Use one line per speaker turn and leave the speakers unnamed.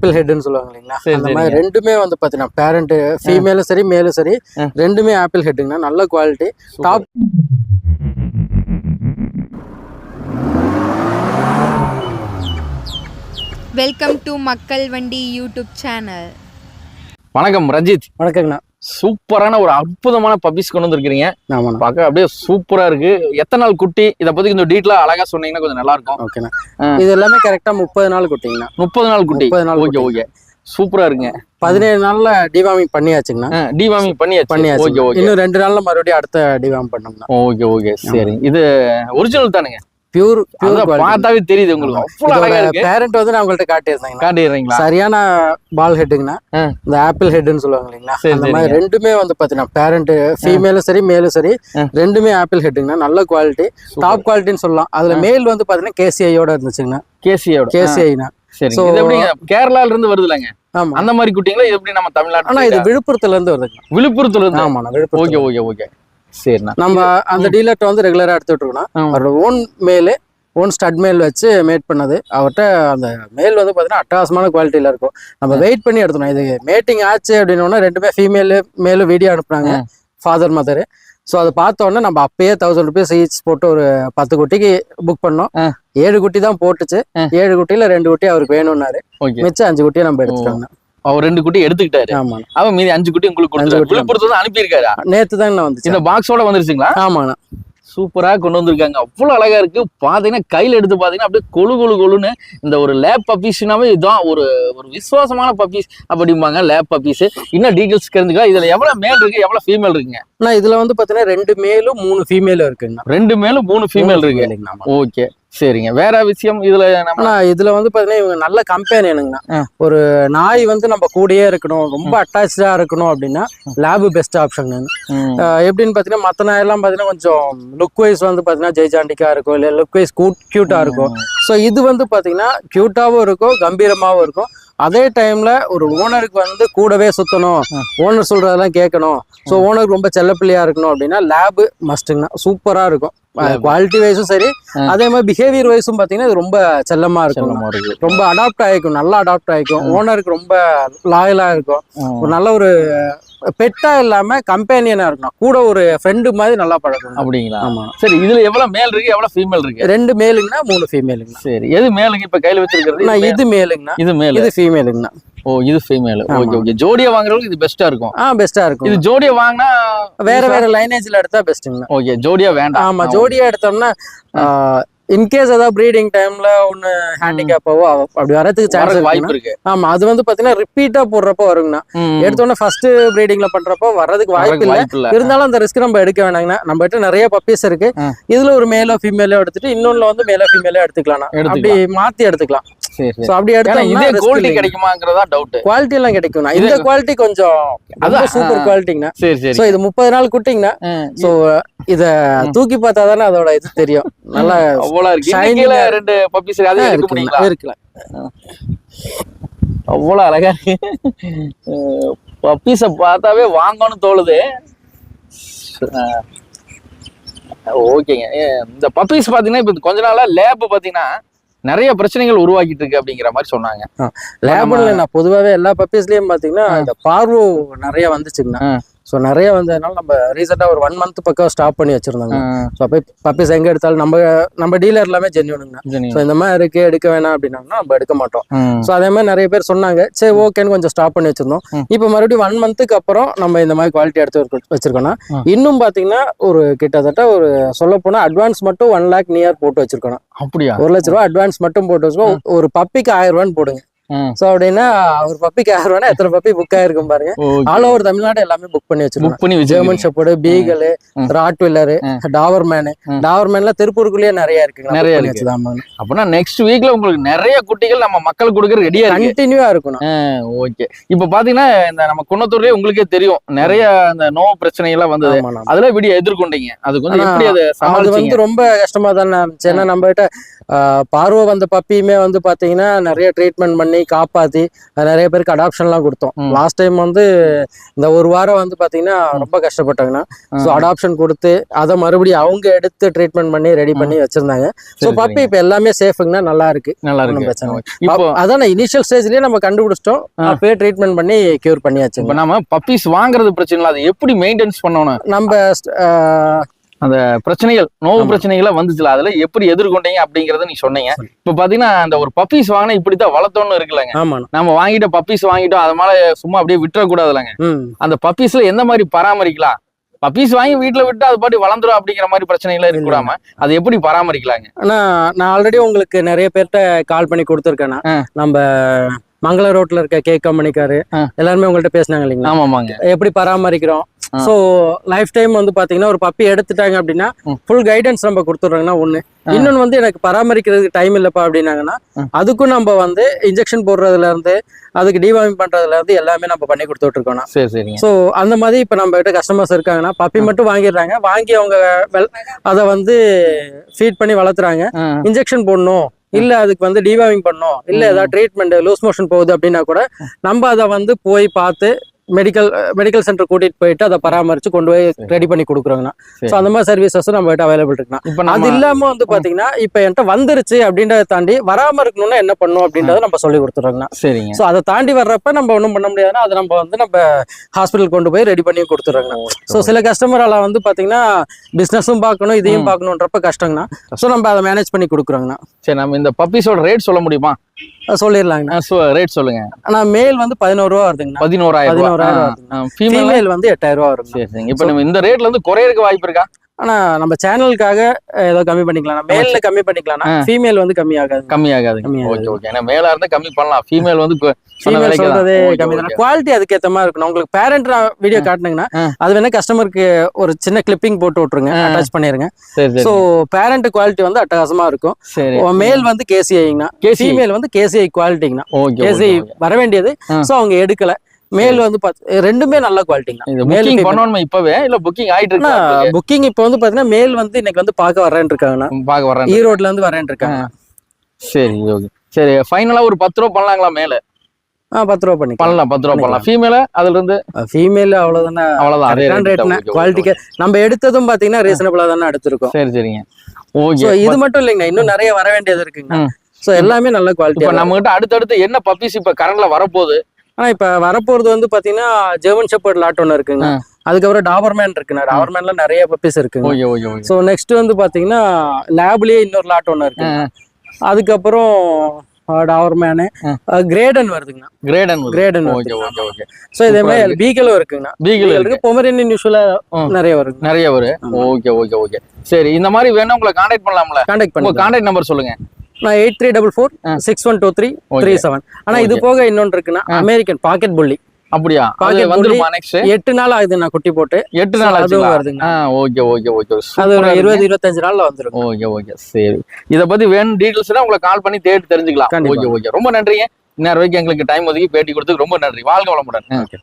Apple ஹெட்னு சொல்லுவாங்க இல்லைங்களா? அந்த மாதிரி ரெண்டுமே வந்து பாத்தீங்கன்னா பேரண்ட் ஃபீமேலும் சரி மேலும் சரி. ரெண்டுமே ஆப்பிள் ஹெட்டுங்கண்ணா நல்ல குவாலிட்டி டாப்
வெல்கம் டு மக்கள் வண்டி யூடியூப் சேனல்
வணக்கம் ரஞ்சித்.
வணக்கங்கண்ணா.
சூப்பரான ஒரு அற்புதமான பப்பீஸ் கொண்டு வந்திருக்கீங்க பார்க்க அப்படியே சூப்பரா இருக்கு. எத்தனை நாள் குட்டி? இதை பத்தி கொஞ்சம் டீட்டெயிலா அழகா சொன்னீங்கன்னா கொஞ்சம் நல்லா இருக்கும்.
ஓகேண்ணா. இது எல்லாமே கரெக்டா முப்பது நாள் குட்டிங்கண்ணா.
முப்பது நாள் குட்டி.
முப்பது நாள்
ஓகே ஓகே. சூப்பரா இருக்குங்க.
பதினேழு நாள்ல டிவாமிங் பண்ணியாச்சுங்கண்ணா.
டிவாமிங் பண்ணியாச்சு.
பண்ணியாச்சு.
Okay okay.
இன்னும் ரெண்டு நாள்ல மறுபடியும் அடுத்த டிவாம் பண்ணோம்னா
ஓகே ஓகே. சரி இது ஒரிஜினல் தானுங்க.
பியூர்
பார்த்தாவே தெரியுது உங்களுக்கு.
பேரண்ட் வந்து நான் உங்கள்ட்ட காட்டியிருந்தேங்கண்ணா
காட்டிடுறீங்களா?
சரியான பால் ஹெட்டுங்கண்ணா. இந்த ஆப்பிள் ஹெட்னு சொல்லுவாங்க இல்லைங்களா? அந்த மாதிரி ரெண்டுமே வந்து பாத்தீங்கன்னா பேரண்ட் ஃபீமேலும் சரி மேலும் சரி. ரெண்டுமே ஆப்பிள் ஹெட்டுங்கண்ணா நல்ல குவாலிட்டி டாப் குவாலிட்டின்னு சொல்லலாம். அதுல மேல் வந்து பாத்தீங்கன்னா கேசிஐயோட இருந்துச்சுங்கண்ணா
கேசியோட
கேசிஐனா
சரி கேரளால இருந்து வருதுலங்க
ஆமா.
அந்த மாதிரி குட்டிங்களா? எப்படி நம்ம
ஆனா
தமிழ்நாட்டு
இது விழுப்புரத்துல இருந்து வருதுங்க.
விழுப்புரத்துல இருந்து
ஆமாண்ணா விழுப்புரம்
ஓகே ஓகே ஓகே. சரிண்ணா.
நம்ம அந்த டீலர்ட்ட வந்து ரெகுலரா எடுத்துட்டு இருக்கோம்னா
ஆ.
அவரோட ஓன் மேலு ஓன் ஸ்டட் மேல் வச்சு மேட் பண்ணது. அவர்கிட்ட அந்த மேல் வந்து பார்த்தீங்கன்னா அட்டகாசமான குவாலிட்டியில இருக்கும். நம்ம வெயிட் பண்ணி எடுத்தோம் இது மேட்டிங் ஆச்சு அப்படின்னோடனே ரெண்டுமே ஃபீமேலு மேலும் வீடியோ அனுப்புனாங்க. ஃபாதர் மதர் ஸோ அதை பார்த்த உடனே நம்ம அப்பயே தௌசண்ட் ருபீஸ் ஈச் போட்டு ஒரு பத்து குட்டிக்கு புக் பண்ணோம். ஏழு குட்டி தான் போட்டுச்சு. ஏழு குட்டியில ரெண்டு குட்டி அவருக்கு வேணும்னாரு. மிச்சம் அஞ்சு குட்டியை நம்ம எடுத்துட்டோங்க
அவர் ரெண்டு குட்டி எடுத்துக்கிட்டாரு.
ஆமாண்ணா
அவன் மீதி அஞ்சு குட்டி உங்களுக்கு கொடுத்தாரு விழுப்புரத்துல தான் அனுப்பியிருக்காரா?
நேத்து தாங்கண்ணா வந்துச்சு?
இந்த பாக்ஸோட வந்துருச்சுங்களா?
ஆமாண்ணா.
சூப்பரா கொண்டு வந்திருக்காங்க. அவ்வளவு அழகா இருக்கு. பாத்தீங்கன்னா கையில எடுத்து பாத்தீங்கன்னா அப்படியே கொழு கொழு கொழுன்னு இந்த ஒரு லேப் பப்பீஸ்னாவே இதுதான் ஒரு ஒரு விசுவாசமான பப்பீஸ் அப்படிம்பாங்க. லேப் பப்பீஸ் இன்னும் டீடைல்ஸ் தெரிஞ்சுக்கலாம். இதுல எவ்வளவு மேல் இருக்கு எவ்வளவு ஃபீமேல் இருக்குங்க?
அண்ணா இதுல வந்து பாத்தீங்கன்னா ரெண்டு மேலும் மூணு ஃபீமேலும் இருக்குங்கண்ணா.
ரெண்டு மேலும் மூணு ஃபீமேல் இருக்கு.
ஆமா.
ஓகே சரிங்க. வேற விஷயம் இதுல நம்ம
இதுல வந்து பாத்தீங்கன்னா இவங்க நல்ல கம்பெனினுங்கண்ணா. ஒரு நாய் வந்து நம்ம கூடயே இருக்கணும் ரொம்ப அட்டாச்சா இருக்கணும் அப்படின்னா லேபு பெஸ்ட் ஆப்ஷன் எப்படின்னு பாத்தீங்கன்னா மத்த நாயெல்லாம் பாத்தீங்கன்னா கொஞ்சம் லுக் வைஸ் வந்து பாத்தீங்கன்னா ஜெய்ஜாண்டிக்கா இருக்கும் இல்ல லுக் வைஸ் கியூட்டா இருக்கும் ஸோ இது வந்து பாத்தீங்கன்னா கியூட்டாவும் இருக்கும் கம்பீரமாவும் இருக்கும். அதே டைம்ல ஒரு ஓனருக்கு வந்து கூடவே சுத்தணும். ஓனர் சொல்றதெல்லாம் கேட்கணும். ஸோ ஓனருக்கு ரொம்ப செல்லப்பிள்ளையா இருக்கணும் அப்படின்னா லேபு மஸ்ட்டுங்கண்ணா சூப்பரா இருக்கும். குவாலிட்டி வைஸும் சரி. அதே மாதிரி பிஹேவியர் வைஸும் பாத்தீங்கன்னா இது ரொம்ப செல்லமா இருக்கும். ரொம்ப அடாப்ட் ஆயிக்கும் நல்லா அடாப்ட் ஆயிக்கும் ஓனருக்கு ரொம்ப லாயலா இருக்கும். ஒரு நல்ல ஒரு பெட்டா இல்லாம கம்பேனியனா இருக்கணும். கூட ஒரு ஃப்ரெண்டு மாதிரி நல்லா பழக்கணும்
அப்படிங்களா?
ஆமா.
சரி இதுல எவ்வளவு மேல் இருக்கு எவ்வளவு ஃபீமேல் இருக்கு?
ரெண்டு மேலுங்கண்ணா மூணு ஃபீமேலுங்கண்ணா
சரி எது மேலுங்க இப்ப கையில வச்சிருக்கிறது? இது
மேலுங்கண்ணா
இது மேல்
இது ஃபீமேலுங்கண்ணா
ஓ இது ஃபீமேல். Okay okay. ஜோடியா வாங்குறவங்களுக்கு இது பெஸ்டா இருக்கும்.
ஆ பெஸ்டா இருக்கும்.
இது ஜோடியா வாங்கினா
வேற வேற லைனேஜ்ல எடுத்தா பெஸ்ட்டுங்கண்ணா
ஓகே ஜோடியா வேண்டாம்.
ஆமா ஜோடியா எடுத்தோம்னா இன்கேஸ் ஏதாவது ப்ரீடிங் டைம்ல ஒன்னு ஹேண்டிகேப்பாவோ அப்படி வரதுக்கு சான்ஸ்
வாய்ப்பு இருக்கு.
ஆமா அது வந்து பாத்தீங்கன்னா ரிப்பீட்டா போடுறப்போ வருங்கண்ணா. எடுத்தோடனே ஃபர்ஸ்ட் ப்ரீடிங்ல பண்றப்போ வர்றதுக்கு வாய்ப்பு இல்ல. இருந்தாலும் அந்த ரிஸ்க் நம்ம எடுக்க வேணாங்கண்ணா. நம்ம கிட்ட நிறைய பப்பீஸ் இருக்கு. இதுல ஒரு மேலோ ஃபீமேலோ எடுத்துட்டு இன்னொன்னு வந்து மேலோ ஃபீமேலோ எடுத்துக்கலாம். அப்படி மாத்தி எடுத்துக்கலாம்.
சரி
சோ அப்படி
ஏன்னா இதே
எடுத்தா
கோல்டி கிடைக்குமாங்கிறதா டவுட்
குவாலிட்டி எல்லாம் கிடைக்கும்ண்ணா இந்த குவாலிட்டி கொஞ்சம்
அதான்,
சூப்பர். குவாலிட்டிங்கண்ணா
சரி சரி.
சோ இது முப்பது நாள் குட்டிங்கண்ணா. சோ இத தூக்கி பார்த்தா தானே அதோட இது தெரியும். நல்லா
அவ்வளவு இருக்கு. ரெண்டு பப்பீஸ் அதே முடியுங்களா
இருக்குல்ல.
அவ்வளவு அழகா இருக்கு. பப்பீஸ பார்த்தாவே வாங்கணும்னு தோணுது. ஓகேங்க. இந்த பப்பீஸ் பாத்தீங்கன்னா இப்ப கொஞ்ச நாளா லேப் பாத்தீங்கன்னா நிறைய பிரச்சனைகள் உருவாக்கிட்டு இருக்கு அப்படிங்கிற மாதிரி சொன்னாங்க.
லேபுல நான் பொதுவாவே எல்லா பப்பீஸ்லயும் பாத்தீங்கன்னா இந்த பார்வோ நிறைய வந்துச்சுங்கண்ணா. சோ நிறைய வந்ததுனால நம்ம ரீசெண்டா ஒரு ஒன் மந்த் பக்கம் ஸ்டாப் பண்ணி வச்சிருந்தாங்க. ஸோ அப்போ பப்பீஸ் எங்க எடுத்தாலும் நம்ம நம்ம டீலர் எல்லாமே ஜென்யூனுங்கண்ணா
சரி.
ஸோ இந்த மாதிரி இருக்கு எடுக்க வேணாம் அப்படின்னாங்கன்னா நம்ம எடுக்க மாட்டோம். ஸோ அதே மாதிரி நிறைய பேர் சொன்னாங்க சரி ஓகேன்னு கொஞ்சம் ஸ்டாப் பண்ணி வச்சிருந்தோம். இப்போ மறுபடியும் ஒன் மந்த்துக்கு அப்புறம் நம்ம இந்த மாதிரி குவாலிட்டி எடுத்து வச்சிருக்கோம் வச்சிருக்கோம்னா. இன்னும் பாத்தீங்கன்னா ஒரு கிட்டத்தட்ட ஒரு சொல்ல போனா அட்வான்ஸ் மட்டும் ஒன் லேக் நியர் போட்டு வச்சிருக்கோம்
அப்படியா?
ஒரு லட்ச ரூபா அட்வான்ஸ் மட்டும் போட்டு வச்சுக்கோ ஒரு பப்பிக்கு ஆயிரம் ரூபான்னு போடுங்க. ஸோ அப்படின்னா ஒரு பப்பிக்கு ஆயிரம் ரூபானா எத்தனை பப்பி புக் ஆயிருக்கும் பாருங்க. ஆல் ஓவர் தமிழ்நாடு எல்லாமே புக் பண்ணி வச்சிருக்கோம்.
புக் பண்ணி
ஜெர்மன் ஷெப்பர்டு பீகல்
ம்.
ராட் வில்லரு
ம்.
டாவர்மேனு. டாவர்மேன்ல திருப்பூருக்குள்ளேயே நிறைய இருக்குங்க
நிறைய இருக்கு.
இருக்கு
அப்படின்னா நெக்ஸ்ட் வீக்ல உங்களுக்கு நிறைய குட்டிகள் நம்ம மக்கள் கொடுக்க ரெடியா இருக்கு.
கண்டினியூவா இருக்கணும்.
ஓகே இப்ப பாத்தீங்கன்னா இந்த நம்ம குன்னத்தூர்லயே உங்களுக்கே தெரியும். நிறைய அந்த நோ பிரச்சனை எல்லாம் வந்தது
ஆமாண்ணா.
அதுல வீடியோ எதிர்கொண்டீங்க. அது கொஞ்சம் எப்படி அதை
வந்து ரொம்ப கஷ்டமா தானே இருந்துச்சு. ஏன்னா நம்ம கிட்ட பார்வை வந்த பப்பியுமே வந்து பாத்தீங்கன்னா நிறைய ட்ரீட்மெண்ட் பண்ணி காப்பாத்தி அது நிறைய பேருக்கு அடாப்ஷன்லாம் கொடுத்தோம். லாஸ்ட் டைம் வந்து இந்த ஒரு வாரம் வந்து பாத்தீங்கன்னா ரொம்ப கஷ்டப்பட்டாங்கண்ணா. ஸோ அடாப்ஷன் கொடுத்து அதை மறுபடியும் அவங்க எடுத்து ட்ரீட்மெண்ட் பண்ணி ரெடி பண்ணி வச்சிருந்தாங்க. ஸோ பப்பி இப்போ எல்லாமே சேஃபுங்கண்ணா நல்லா இருக்கு.
நல்லா இருக்கு.
பிரச்சனை அதான் இனிஷியல் ஸ்டேஜ்லயே நம்ம கண்டுபிடிச்சிட்டோம். அப்பயே ட்ரீட்மெண்ட் பண்ணி கியூர் பண்ணியாச்சு
இப்போ நம்ம பப்பீஸ் வாங்குறது பிரச்சனை இல்லை அதை எப்படி மெயின்டைன்ஸ் பண்ணணும்?
நம்ம
அந்த பிரச்சனைகள் நோவு
ஆமா.
பிரச்சனைகளை வந்துச்சுல அதுல எப்படி எதிர்கொண்டீங்க அப்படிங்கறத நீ சொன்னீங்க. இப்போ பாத்தீங்கன்னா அந்த ஒரு பப்பீஸ் வாங்கினா இப்படித்தான் வளர்த்தோன்னு இருக்குல்லங்க. நம்ம வாங்கிட்ட பப்பீஸ் வாங்கிட்டோம் அது மேல சும்மா அப்படியே விட்டுறக்கூடாதுலங்க
ம்.
அந்த பப்பீஸ்ல எந்த மாதிரி பராமரிக்கலாம்? பப்பீஸ் வாங்கி வீட்டுல விட்டு அது பாட்டி வளர்ந்துரும் அப்படிங்கிற மாதிரி பிரச்சனைகள் இருக்கக்கூடாம அதை எப்படி பராமரிக்கலாங்க?
ஆனா நான் ஆல்ரெடி உங்களுக்கு நிறைய பேர்கிட்ட கால் பண்ணி கொடுத்துருக்கேண்ணா
ஆ.
நம்ம மங்கள ரோட்ல இருக்க கேக் கம்பெனிக்காரு. எல்லாருமே உங்கள்ட்ட பேசினாங்க இல்லைங்களா?
ஆமாமாங்க.
எப்படி பராமரிக்கிறோம். ஸோ லைஃப் டைம் வந்து பாத்தீங்கன்னா ஒரு பப்பி எடுத்துட்டாங்க அப்படின்னா. ஃபுல் கைடன்ஸ் நம்ம கொடுத்துட்றாங்கன்னா ஒண்ணு. இன்னொன்னு வந்து எனக்கு பராமரிக்கிறதுக்கு டைம் இல்லப்பா அப்படின்னாங்கன்னா. அதுக்கும் நம்ம வந்து இன்ஜெக்ஷன் போடுறதுல இருந்து அதுக்கு டிவாமிங் பண்றதுல இருந்து எல்லாமே நம்ம பண்ணி கொடுத்துட்டு இருக்கோம்னா
சரி சரிங்க.
ஸோ அந்த மாதிரி இப்போ நம்ம கிட்ட கஸ்டமர்ஸ் இருக்காங்கன்னா பப்பி மட்டும் வாங்கிடுறாங்க. வாங்கி அவங்க அதை வந்து ஃபீட் பண்ணி வளர்த்துறாங்க. இன்ஜெக்ஷன் போடணும். இல்ல அதுக்கு வந்து டிவாமிங் பண்ணணும். இல்ல. ஏதாவது ட்ரீட்மெண்ட் லூஸ் மோஷன் போகுது அப்படின்னா கூட நம்ம அதை வந்து போய் பார்த்து மெடிக்கல் மெடிக்கல் சென்டர் கூட்டிட்டு போயிட்டு அதை பராமரிச்சு கொண்டு போய் ரெடி பண்ணி கொடுக்குறோங்கண்ணா.
சரி.
ஸோ அந்த மாதிரி சர்வீசஸும் நம்ம கிட்ட அவைலபிள் இருக்குண்ணா.
இப்ப
அது இல்லாம வந்து பாத்தீங்கன்னா இப்ப என்கிட்ட வந்துருச்சு அப்படின்றத தாண்டி வராம இருக்கணும்னா என்ன பண்ணும் அப்படின்றத நம்ம சொல்லி கொடுத்துறோங்கண்ணா
சரிங்க.
ஸோ அதை தாண்டி வர்றப்ப நம்ம ஒன்றும் பண்ண முடியாதுன்னா அதை நம்ம வந்து நம்ம ஹாஸ்பிட்டல் கொண்டு போய் ரெடி பண்ணி கொடுத்துறோங்கண்ணா ஸோ சில கஸ்டமரால வந்து பாத்தீங்கன்னா பிசினஸும் பார்க்கணும் இதையும். பார்க்கணுன்றப்ப கஷ்டங்கண்ணா. ஸோ நம்ம அதை மேனேஜ் பண்ணி கொடுக்குறோங்கண்ணா.
சரி நம்ம இந்த பப்பீஸோட ரேட் சொல்ல முடியுமா?
சொல்லிடலாங்கண்ணா ரேட்
சொல்லுங்க.
ஆனா மேல் வந்து பதினோரு ரூபா வருதுங்கண்ணா
பதினோராயிரம்
பதினோராயிரம்
ஃபீமேல்
வந்து எட்டாயிரம் ரூபா வருங்க.
சரி இப்போ நம்ம இந்த ரேட்ல இருந்து குறையறதுக்கு வாய்ப்பு இருக்கா?
ஆனா நம்ம சேனலுக்காக ஏதோ கம்மி பண்ணிக்கலாம் மேல்ல கம்மி பண்ணிக்கலாம். ஃபீமேல் வந்து கம்மி ஆகாது
கம்மி
கம்மியாகாது.
Okay okay. ஏன்னா மேலா இருந்தா கம்மி பண்ணலாம். ஃபீமேல் வந்து.
சொல்றதே கம்மி தான். குவாலிட்டி அதுக்கு ஏத்த மாதிரி இருக்கணும். உங்களுக்கு பேரண்ட் வீடியோ காட்டுனீங்கன்னா. அது வேணா கஸ்டமருக்கு ஒரு சின்ன கிளிப்பிங் போட்டு விட்டுருங்க. அட்டாச் பண்ணிருங்க. ஸோ பேரண்ட் குவாலிட்டி வந்து அட்டகாசமா இருக்கும். மேல் வந்து கேசிஐங்கண்ணா. ஃபீமேல் வந்து கேசிஐ குவாலிட்டிங்கண்ணா கேசிஐ வர வேண்டியது. ஸோ அவங்க எடுக்கல. மேல் வந்து ரெண்டுமே நல்ல குவாலிட்டிங்கண்ணா
இது
மேல்.
பண்ணணுமா இப்பவே? இல்ல புக்கிங் ஆயிட்டு இருக்கு?
புக்கிங் இப்போ வந்து பாத்தீங்கன்னா மேல் வந்து இன்னைக்கு வந்து பார்க்க வரேன் இருக்காங்கண்ணா.
பாக்க வரேன்
ஈரோட்ல இருந்து வரேன் இருக்காங்க.
சரி ஓகே. சரி ஃபைனலா ஒரு பத்து ரூபா பண்ணலாங்களா மேல?
ஆ பத்து ரூபா பண்ணி
பண்ணலாம் பத்து ரூபா பண்ணலாம். ஃபீமேல அதுல இருந்து
ஃபீமேல் அவ்வளவுதானே
அவ்வளவுதான் அதே.
ரேட்னா குவாலிட்டிக்கு நம்ம எடுத்ததும் பாத்தீங்கன்னா ரீசனபிளா தானே எடுத்திருக்கோம்.
சரி சரிங்க. ஓகே.
இது மட்டும் இல்லைங்கண்ணா. இன்னும் நிறைய வர வேண்டியது இருக்குங்க. ஸோ எல்லாமே நல்ல குவாலிட்டி
நம்ம கிட்ட அடுத்தடுத்து என்ன பப்பீஸ் இப்ப கரண்ட்ல வரப்போகுது?
ஆனா இப்ப வரப்போறது வந்து பாத்தீங்கன்னா ஜெர்மன் ஷெப்பர்ட் லாட் ஒன்று இருக்குங்க. அதுக்கப்புறம் டாபர்மேன் இருக்குண்ணா டாபர்மேன்ல நிறைய பப்பீஸ் இருக்குங்க.
Okay okay okay
so next வந்து பாத்தீங்கன்னா லேப்லயே இன்னொரு லாட் ஒன்று இருக்கு அதுக்கப்புறம் Doberman Great Dane வருதுங்கண்ணா
Great Dane
Great Dane
okay okay okay
so இதே மாதிரி பீகலும் இருக்குங்கண்ணா பீகல்
இருக்கு.
இருக்கு. பொமரேனியன் யூஸ்வலா
ம்.
நிறைய வருங்க.
நிறைய வரும். Okay okay okay. சரி இந்த மாதிரி வேணும் உங்களை கான்டாக்ட் பண்ணலாம்ல?
கான்டாக்ட்
உங்க
பண்ணி
கான்டாக்ட் நம்பர் சொல்லுங்க.
நான் eight three double four. Six one two three. Three seven ஆனா இது. போக இன்னொன்று இருக்குன்னா. அமெரிக்கன் பாக்கெட் புள்ளி
அப்படியா? அது வந்துருமா நெக்ஸ்ட்
எட்டு நாள் ஆகுது நான் குட்டி போட்டு.
எட்டு நாள்
அதுவும் வருதுங்க.
ஓகே ஓகே ஓகே
அது ஒரு இருபது இருபத்தஞ்சு நாள்ல வந்துரும்.
ஓகே ஓகே சரி. இத பத்தி வேணும் டீடைல்ஸ்னா உங்களை கால் பண்ணி தேடி தெரிஞ்சுக்கலாம். ஓகே ஓகே ரொம்ப நன்றிங்க. இன்னொரு வரைக்கும் எங்களுக்கு டைம் ஒதுக்கி பேட்டி கொடுத்து ரொம்ப நன்றி. வாழ்க வளமுடன்.
Okay.